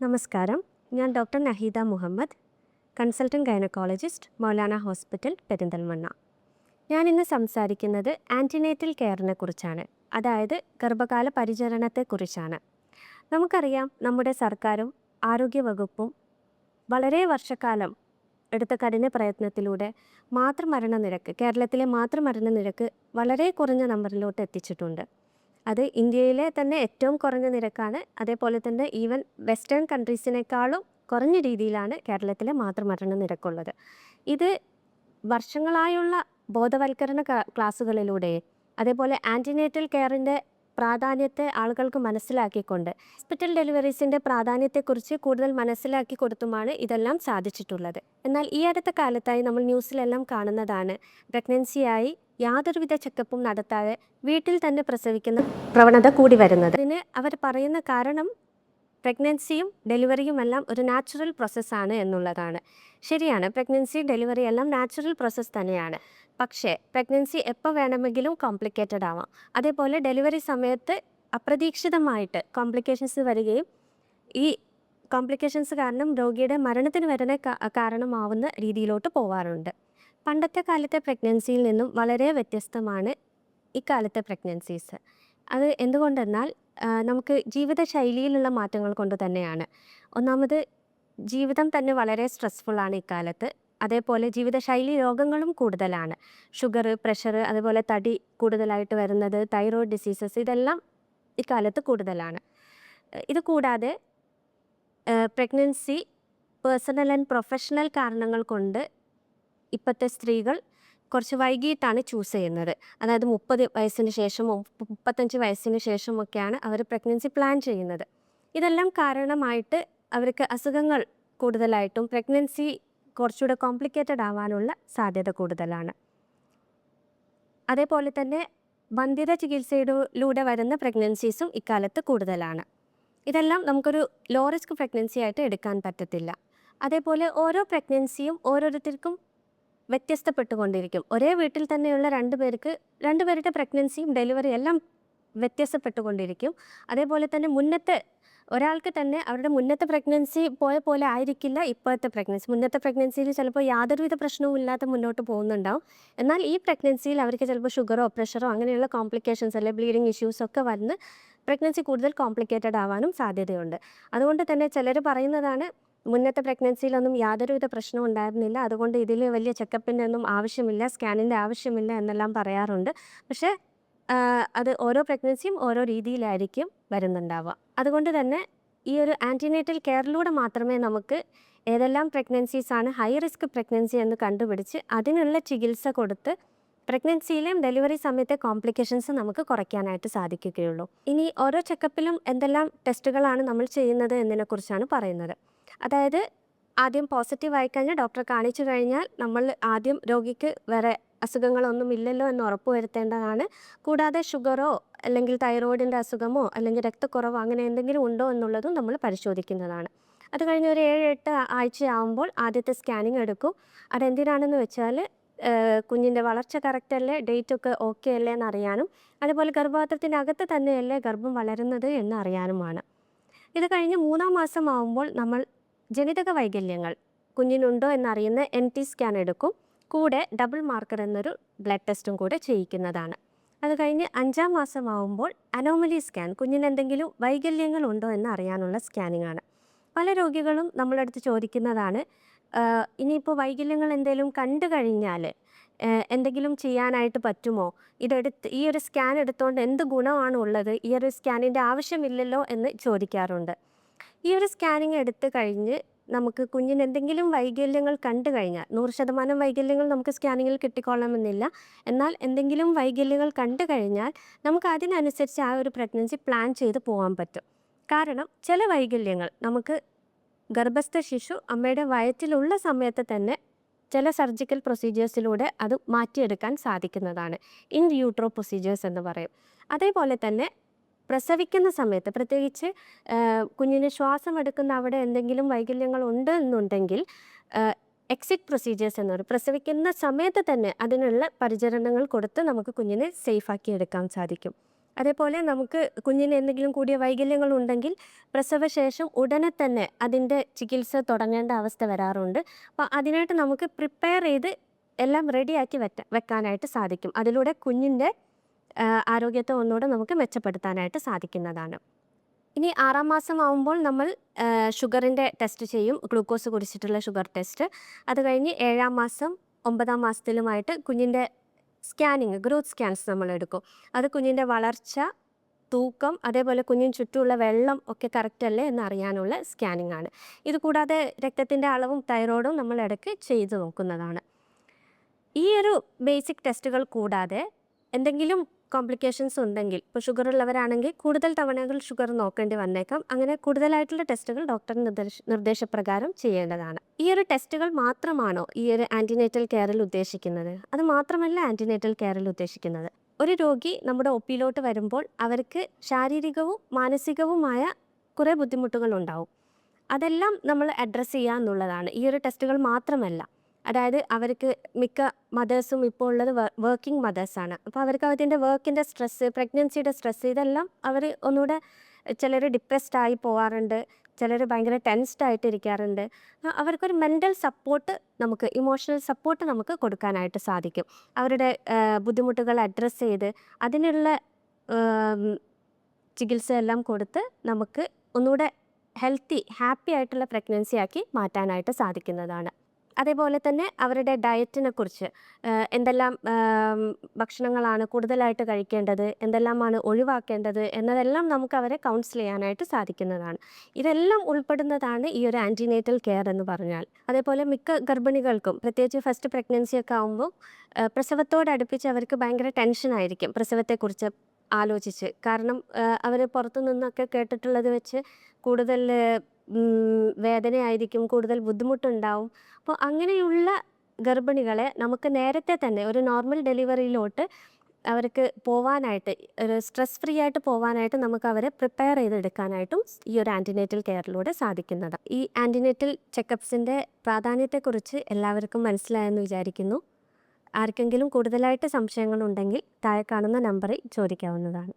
നമസ്കാരം. ഞാൻ doctor Naheeda Muhammad consultant gynaecologist Moulana hospital Perinthalmanna. ഞാൻ ഇന്ന് സംസാരിക്കുന്നത് ആന്റിനേറ്റൽ കെയറിനെ കുറിച്ചാണ്. അതായത് ഗർഭകാല പരിചരണത്തെക്കുറിച്ചാണ് നമുക്കറിയാം നമ്മുടെ സർക്കാരും ആരോഗ്യവകുപ്പും വളരെ വർഷക്കാലം എടുത്ത കഠിന പ്രയത്നത്തിലൂടെ മാതൃമരണ നിരക്ക് കേരളത്തിലെ മാതൃമരണ നിരക്ക് വളരെ കുറഞ്ഞ നമ്പറിലോട്ട് എത്തിച്ചിട്ടുണ്ട്. അത് ഇന്ത്യയിലെ തന്നെ ഏറ്റവും കുറഞ്ഞ നിരക്കാണ്. അതേപോലെ തന്നെ ഈവൻ വെസ്റ്റേൺ കൺട്രീസിനേക്കാളും കുറഞ്ഞ രീതിയിലാണ് കേരളത്തിലെ മാതൃമരണ നിരക്കുള്ളത്. ഇത് വർഷങ്ങളായുള്ള ബോധവൽക്കരണ ക്ലാസ്സുകളിലൂടെ അതേപോലെ ആന്റിനേറ്റൽ കെയറിന്റെ പ്രാധാന്യത്തെ ആളുകൾക്ക് മനസ്സിലാക്കിക്കൊണ്ട് ഹോസ്പിറ്റൽ ഡെലിവറീസിന്റെ പ്രാധാന്യത്തെക്കുറിച്ച് കൂടുതൽ മനസ്സിലാക്കി കൊടുത്തുമാണ് ഇതെല്ലാം സാധിച്ചിട്ടുള്ളത്. എന്നാൽ ഈ അടുത്ത കാലത്തായി നമ്മൾ ന്യൂസിലെല്ലാം കാണുന്നതാണ് പ്രഗ്നൻസിയായി യാതൊരുവിധ ചെക്കപ്പും നടത്താതെ വീട്ടിൽ തന്നെ പ്രസവിക്കുന്ന പ്രവണത കൂടി വരുന്നത്. അതിന് അവർ പറയുന്ന കാരണം പ്രഗ്നൻസിയും ഡെലിവറിയും എല്ലാം ഒരു നാച്ചുറൽ പ്രോസസ്സാണ് എന്നുള്ളതാണ്. ശരിയാണ് പ്രഗ്നൻസി ഡെലിവറി എല്ലാം നാച്ചുറൽ പ്രോസസ്സ് തന്നെയാണ്. പക്ഷേ പ്രഗ്നൻസി എപ്പോൾ വേണമെങ്കിലും കോംപ്ലിക്കേറ്റഡ് ആവാം. അതേപോലെ ഡെലിവറി സമയത്ത് അപ്രതീക്ഷിതമായിട്ട് കോംപ്ലിക്കേഷൻസ് വരികയും ഈ കോംപ്ലിക്കേഷൻസ് കാരണം രോഗിയുടെ മരണത്തിന് വരെ കാരണമാവുന്ന രീതിയിലോട്ട് പോവാറുണ്ട്. പണ്ടത്തെ കാലത്തെ പ്രഗ്നൻസിയിൽ നിന്നും വളരെ വ്യത്യസ്തമാണ് ഇക്കാലത്തെ പ്രഗ്നൻസീസ് അത് എന്തുകൊണ്ടെന്നാൽ നമുക്ക് ജീവിതശൈലിയിലുള്ള മാറ്റങ്ങൾ കൊണ്ട് തന്നെയാണ്. ഒന്നാമത് ജീവിതം തന്നെ വളരെ സ്ട്രെസ്ഫുള്ളാണ് ഇക്കാലത്ത്. അതേപോലെ ജീവിതശൈലി രോഗങ്ങളും കൂടുതലാണ്. ഷുഗർ പ്രഷർ അതുപോലെ തടി കൂടുതലായിട്ട് വരുന്നത് തൈറോയ്ഡ് ഡിസീസസ് ഇതെല്ലാം ഇക്കാലത്ത് കൂടുതലാണ്. ഇത് കൂടാതെ പ്രഗ്നൻസി പേഴ്സണൽ ആൻഡ് പ്രൊഫഷണൽ കാരണങ്ങൾ കൊണ്ട് ഇപ്പോഴത്തെ സ്ത്രീകൾ കുറച്ച് വൈകിട്ടാണ് ചൂസ് ചെയ്യുന്നത്. അതായത് മുപ്പത് വയസ്സിന് മുപ്പ- മുപ്പത്തഞ്ച് വയസ്സിന് ശേഷമൊക്കെയാണ് അവർ പ്രഗ്നൻസി പ്ലാൻ ചെയ്യുന്നത്. ഇതെല്ലാം കാരണമായിട്ട് അവർക്ക് അസുഖങ്ങൾ കൂടുതലായിട്ടും പ്രഗ്നൻസി കുറച്ചുകൂടെ കോംപ്ലിക്കേറ്റഡ് ആവാനുള്ള സാധ്യത കൂടുതലാണ്. അതേപോലെ തന്നെ വന്ധ്യത ചികിത്സയിലൂടെ വരുന്ന പ്രഗ്നൻസീസും ഇക്കാലത്ത് കൂടുതലാണ്. ഇതെല്ലാം നമുക്കൊരു ലോ റിസ്ക് പ്രഗ്നൻസി ആയിട്ട് എടുക്കാൻ പറ്റത്തില്ല. അതേപോലെ ഓരോ പ്രഗ്നൻസിയും ഓരോരുത്തർക്കും വ്യത്യസ്തപ്പെട്ടുകൊണ്ടിരിക്കും. ഒരേ വീട്ടിൽ തന്നെയുള്ള രണ്ട് പേർക്ക് രണ്ടുപേരുടെ പ്രഗ്നൻസിയും ഡെലിവറി എല്ലാം വ്യത്യസ്തപ്പെട്ടുകൊണ്ടിരിക്കും. അതേപോലെ തന്നെ മുന്നത്തെ ഒരാൾക്ക് തന്നെ അവരുടെ മുന്നത്തെ പ്രഗ്നൻസി പോയ പോലെ ആയിരിക്കില്ല ഇപ്പോഴത്തെ പ്രഗ്നൻസി മുന്നത്തെ പ്രഗ്നൻസിയിൽ ചിലപ്പോൾ യാതൊരുവിധ പ്രശ്നവും ഇല്ലാതെ മുന്നോട്ട് പോകുന്നുണ്ടാവും. എന്നാൽ ഈ പ്രഗ്നൻസിയിൽ അവർക്ക് ചിലപ്പോൾ ഷുഗറോ പ്രഷറോ അങ്ങനെയുള്ള കോംപ്ലിക്കേഷൻസ് അല്ലെങ്കിൽ ബ്ലീഡിങ് ഇഷ്യൂസ് ഒക്കെ വന്ന് പ്രഗ്നൻസി കൂടുതൽ കോംപ്ലിക്കേറ്റഡ് ആവാനും സാധ്യതയുണ്ട്. അതുകൊണ്ട് തന്നെ ചിലർ പറയുന്നതാണ് മുന്നത്തെ പ്രഗ്നൻസിയിലൊന്നും യാതൊരുവിധ പ്രശ്നവും ഉണ്ടായിരുന്നില്ല. അതുകൊണ്ട് ഇതിൽ വലിയ ചെക്കപ്പിന്റെ ഒന്നും ആവശ്യമില്ല സ്കാനിന്റെ ആവശ്യമില്ല എന്നെല്ലാം പറയാറുണ്ട്. പക്ഷേ അത് ഓരോ പ്രഗ്നൻസിയും ഓരോ രീതിയിലായിരിക്കും വരുന്നുണ്ടാവുക. അതുകൊണ്ട് തന്നെ ഈ ഒരു ആന്റിനേറ്റൽ കെയറിലൂടെ മാത്രമേ നമുക്ക് ഏതെല്ലാം പ്രഗ്നൻസീസ് ആണ് ഹൈ റിസ്ക് പ്രഗ്നൻസി എന്ന് കണ്ടുപിടിച്ച് അതിനുള്ള ചികിത്സ കൊടുത്ത് പ്രഗ്നൻസിയിലെയും ഡെലിവറി സമയത്തെ കോംപ്ലിക്കേഷൻസ് നമുക്ക് കുറയ്ക്കാനായിട്ട് സാധിക്കുകയുള്ളൂ. ഇനി ഓരോ ചെക്കപ്പിലും എന്തെല്ലാം ടെസ്റ്റുകളാണ് നമ്മൾ ചെയ്യുന്നത് എന്നതിനെക്കുറിച്ചാണ് പറയുന്നത്. അതായത് ആദ്യം പോസിറ്റീവ് ആയിക്കഴിഞ്ഞാൽ ഡോക്ടറെ കാണിച്ചു കഴിഞ്ഞാൽ നമ്മൾ ആദ്യം രോഗിക്ക് വേറെ അസുഖങ്ങളൊന്നും ഇല്ലല്ലോ എന്ന് ഉറപ്പുവരുത്തേണ്ടതാണ് കൂടാതെ ഷുഗറോ അല്ലെങ്കിൽ തൈറോയിഡിന്റെ അസുഖമോ അല്ലെങ്കിൽ രക്തക്കുറവോ അങ്ങനെ എന്തെങ്കിലും ഉണ്ടോ എന്നുള്ളതും നമ്മൾ പരിശോധിക്കുന്നതാണ്. അത് കഴിഞ്ഞ് ഒരു ഏഴ് എട്ട് ആഴ്ചയാവുമ്പോൾ ആദ്യത്തെ സ്കാനിങ് എടുക്കും. അതെന്തിനാണെന്ന് വെച്ചാൽ കുഞ്ഞിന്റെ വളർച്ച കറക്റ്റ് അല്ലേ ഡേറ്റ് ഒക്കെ ഓക്കെ അല്ലേ എന്നറിയാനും അതുപോലെ ഗർഭപാത്രത്തിന്റെ അകത്ത് തന്നെയല്ലേ ഗർഭം വളരുന്നത് എന്ന് അറിയാനുമാണ് ഇത് കഴിഞ്ഞ് മൂന്നാം മാസം ആവുമ്പോൾ നമ്മൾ ജനിതക വൈകല്യങ്ങൾ കുഞ്ഞിനുണ്ടോ എന്നറിയുന്ന എൻ ടി സ്കാൻ എടുക്കും. കൂടെ ഡബിൾ മാർക്കർ എന്നൊരു ബ്ലഡ് ടെസ്റ്റും കൂടെ ചെയ്യിക്കുന്നതാണ്. അത് കഴിഞ്ഞ് അഞ്ചാം മാസമാവുമ്പോൾ അനോമലി സ്കാൻ കുഞ്ഞിന് എന്തെങ്കിലും വൈകല്യങ്ങൾ ഉണ്ടോ എന്ന് അറിയാനുള്ള സ്കാനിങ് ആണ്. പല രോഗികളും നമ്മളെ അടുത്ത് ചോദിക്കുന്നതാണ് ഇനിയിപ്പോൾ വൈകല്യങ്ങൾ എന്തെങ്കിലും കണ്ടു കഴിഞ്ഞാൽ എന്തെങ്കിലും ചെയ്യാനായിട്ട് പറ്റുമോ? ഇതെടുത്ത് ഈ ഒരു സ്കാൻ എടുത്തുകൊണ്ട് എന്ത് ഗുണമാണ് ഉള്ളത്? ഈ ഒരു സ്കാനിന്റെ ആവശ്യമില്ലല്ലോ എന്ന് ചോദിക്കാറുണ്ട്. ഈ ഒരു സ്കാനിങ് എടുത്തു കഴിഞ്ഞ് നമുക്ക് കുഞ്ഞിന് എന്തെങ്കിലും വൈകല്യങ്ങൾ കണ്ടു കഴിഞ്ഞാൽ നൂറ് ശതമാനം വൈകല്യങ്ങൾ നമുക്ക് സ്കാനിങ്ങിൽ കിട്ടിക്കൊള്ളണമെന്നില്ല. എന്നാൽ എന്തെങ്കിലും വൈകല്യങ്ങൾ കണ്ടു കഴിഞ്ഞാൽ നമുക്ക് അതിനനുസരിച്ച് ആ ഒരു പ്രഗ്നൻസി പ്ലാൻ ചെയ്ത് പോകാൻ പറ്റും. കാരണം ചില വൈകല്യങ്ങൾ നമുക്ക് ഗർഭസ്ഥ ശിശു അമ്മയുടെ വയറ്റിലുള്ള സമയത്ത് തന്നെ ചില സർജിക്കൽ പ്രൊസീജിയേഴ്സിലൂടെ അത് മാറ്റിയെടുക്കാൻ സാധിക്കുന്നതാണ്. ഇൻ യൂട്രോ പ്രൊസീജിയേഴ്സ് എന്ന് പറയും. അതേപോലെ തന്നെ പ്രസവിക്കുന്ന സമയത്ത് പ്രത്യേകിച്ച് കുഞ്ഞിന് ശ്വാസം എടുക്കുന്ന അവിടെ എന്തെങ്കിലും വൈകല്യങ്ങൾ ഉണ്ട് എന്നുണ്ടെങ്കിൽ എക്സിറ്റ് പ്രൊസീജിയേഴ്സ് എന്ന് പറയും. പ്രസവിക്കുന്ന സമയത്ത് തന്നെ അതിനുള്ള പരിചരണങ്ങൾ കൊടുത്ത് നമുക്ക് കുഞ്ഞിനെ സേഫാക്കി എടുക്കാൻ സാധിക്കും. അതേപോലെ നമുക്ക് കുഞ്ഞിന് എന്തെങ്കിലും കൂടിയ വൈകല്യങ്ങൾ ഉണ്ടെങ്കിൽ പ്രസവശേഷം ഉടനെ തന്നെ അതിന്റെ ചികിത്സ തുടങ്ങേണ്ട അവസ്ഥ വരാറുണ്ട്. അപ്പോൾ അതിനായിട്ട് നമുക്ക് പ്രിപ്പയർ ചെയ്ത് എല്ലാം റെഡിയാക്കി വെക്കാനായിട്ട് സാധിക്കും. അതിലൂടെ കുഞ്ഞിന്റെ ആരോഗ്യത്തെ ഒന്നുകൂടെ നമുക്ക് മെച്ചപ്പെടുത്താനായിട്ട് സാധിക്കുന്നതാണ്. ഇനി ആറാം മാസം ആവുമ്പോൾ നമ്മൾ ഷുഗറിന്റെ ടെസ്റ്റ് ചെയ്യും. ഗ്ലൂക്കോസ് കുടിച്ചിട്ടുള്ള ഷുഗർ ടെസ്റ്റ്. അത് കഴിഞ്ഞ് ഏഴാം മാസം ഒമ്പതാം മാസത്തിലുമായിട്ട് കുഞ്ഞിന്റെ സ്കാനിങ് ഗ്രോത്ത് സ്കാൻസ് നമ്മൾ എടുക്കും. അത് കുഞ്ഞിന്റെ വളർച്ച തൂക്കം അതേപോലെ കുഞ്ഞിന് ചുറ്റുമുള്ള വെള്ളം ഒക്കെ കറക്റ്റ് അല്ലേ എന്ന് അറിയാനുള്ള സ്കാനിങ് ആണ്. ഇത് കൂടാതെ രക്തത്തിന്റെ അളവും തൈറോയിഡും നമ്മൾ ഇടയ്ക്ക് ചെയ്തു നോക്കുന്നതാണ്. ഈ ഒരു ബേസിക് ടെസ്റ്റുകൾ കൂടാതെ എന്തെങ്കിലും കോംപ്ലിക്കേഷൻസ് ഉണ്ടെങ്കിൽ ഇപ്പോൾ ഷുഗർ ഉള്ളവരാണെങ്കിൽ കൂടുതൽ തവണകൾ ഷുഗർ നോക്കേണ്ടി വന്നേക്കാം. അങ്ങനെ കൂടുതലായിട്ടുള്ള ടെസ്റ്റുകൾ ഡോക്ടർ നിർദ്ദേശ നിർദ്ദേശപ്രകാരം ചെയ്യേണ്ടതാണ്. ഈ ഒരു ടെസ്റ്റുകൾ മാത്രമാണോ ഈ ഒരു ആന്റിനേറ്റൽ കെയറിൽ ഉദ്ദേശിക്കുന്നത്? അത് മാത്രമല്ല ആന്റിനേറ്റൽ കെയറിൽ ഉദ്ദേശിക്കുന്നത്. ഒരു രോഗി നമ്മുടെ ഒപ്പിയിലോട്ട് വരുമ്പോൾ അവർക്ക് ശാരീരികവും മാനസികവുമായ കുറേ ബുദ്ധിമുട്ടുകൾ ഉണ്ടാവും. അതെല്ലാം നമ്മൾ അഡ്രസ്സ് ചെയ്യുക എന്നുള്ളതാണ് ഈ ഒരു ടെസ്റ്റുകൾ മാത്രമല്ല. അതായത് അവർക്ക് മിക്ക മദേഴ്സും ഇപ്പോൾ ഉള്ളത് വർക്കിംഗ് മദേഴ്സാണ് അപ്പോൾ അവർക്ക് അതിന്റെ വർക്കിന്റെ സ്ട്രെസ്സ് പ്രഗ്നൻസിയുടെ സ്ട്രെസ്സ് ഇതെല്ലാം അവർ ഒന്നുകൂടെ ചിലർ ഡിപ്രസ്ഡ് ആയി പോവാറുണ്ട്. ചിലർ ഭയങ്കര ടെൻസ്ഡ് ആയിട്ട് ഇരിക്കാറുണ്ട് അവർക്കൊരു മെന്റൽ സപ്പോർട്ട് നമുക്ക് ഇമോഷണൽ സപ്പോർട്ട് നമുക്ക് കൊടുക്കാനായിട്ട് സാധിക്കും. അവരുടെ ബുദ്ധിമുട്ടുകൾ അഡ്രസ്സ് ചെയ്ത് അതിനുള്ള ചികിത്സ എല്ലാം കൊടുത്ത് നമുക്ക് ഒന്നുകൂടെ ഹെൽത്തി ഹാപ്പി ആയിട്ടുള്ള പ്രഗ്നൻസി ആക്കി മാറ്റാനായിട്ട് സാധിക്കുന്നതാണ്. അതേപോലെ തന്നെ അവരുടെ ഡയറ്റിനെ കുറിച്ച് എന്തെല്ലാം ഭക്ഷണങ്ങളാണ് കൂടുതലായിട്ട് കഴിക്കേണ്ടത് എന്തെല്ലാമാണ് ഒഴിവാക്കേണ്ടത് എന്നതെല്ലാം നമുക്ക് അവരെ കൗൺസിൽ ചെയ്യാനായിട്ട് സാധിക്കുന്നതാണ്. ഇതെല്ലാം ഉൾപ്പെടുന്നതാണ് ഈ ഒരു ആന്റിനേറ്റൽ കെയർ എന്ന് പറഞ്ഞാൽ. അതേപോലെ മിക്ക ഗർഭിണികൾക്കും പ്രത്യേകിച്ച് ഫസ്റ്റ് പ്രഗ്നൻസി ഒക്കെ ആകുമ്പോൾ പ്രസവത്തോടടുപ്പിച്ച് അവർക്ക് ഭയങ്കര ടെൻഷനായിരിക്കും പ്രസവത്തെക്കുറിച്ച് ആലോചിച്ച്. കാരണം അവർ പുറത്തു നിന്നൊക്കെ കേട്ടിട്ടുള്ളത് വെച്ച് കൂടുതൽ വേദനയായിരിക്കും കൂടുതൽ ബുദ്ധിമുട്ടുണ്ടാവും. അപ്പോൾ അങ്ങനെയുള്ള ഗർഭിണികളെ നമുക്ക് നേരത്തെ തന്നെ ഒരു നോർമൽ ഡെലിവറിയിലോട്ട് അവർക്ക് പോവാനായിട്ട് ഒരു സ്ട്രെസ് ഫ്രീ ആയിട്ട് പോവാനായിട്ട് നമുക്ക് അവരെ പ്രിപ്പയർ ചെയ്തെടുക്കാനായിട്ടും ഈ ഒരു ആന്റിനേറ്റൽ കെയറിലൂടെ സാധിക്കുന്നത്. ഈ ആന്റിനേറ്റൽ ചെക്കപ്സിന്റെ പ്രാധാന്യത്തെക്കുറിച്ച് എല്ലാവർക്കും മനസ്സിലായെന്ന് വിചാരിക്കുന്നു. ആർക്കെങ്കിലും കൂടുതലായിട്ട് സംശയങ്ങളുണ്ടെങ്കിൽ താഴെ കാണുന്ന നമ്പറിൽ ചോദിക്കാവുന്നതാണ്.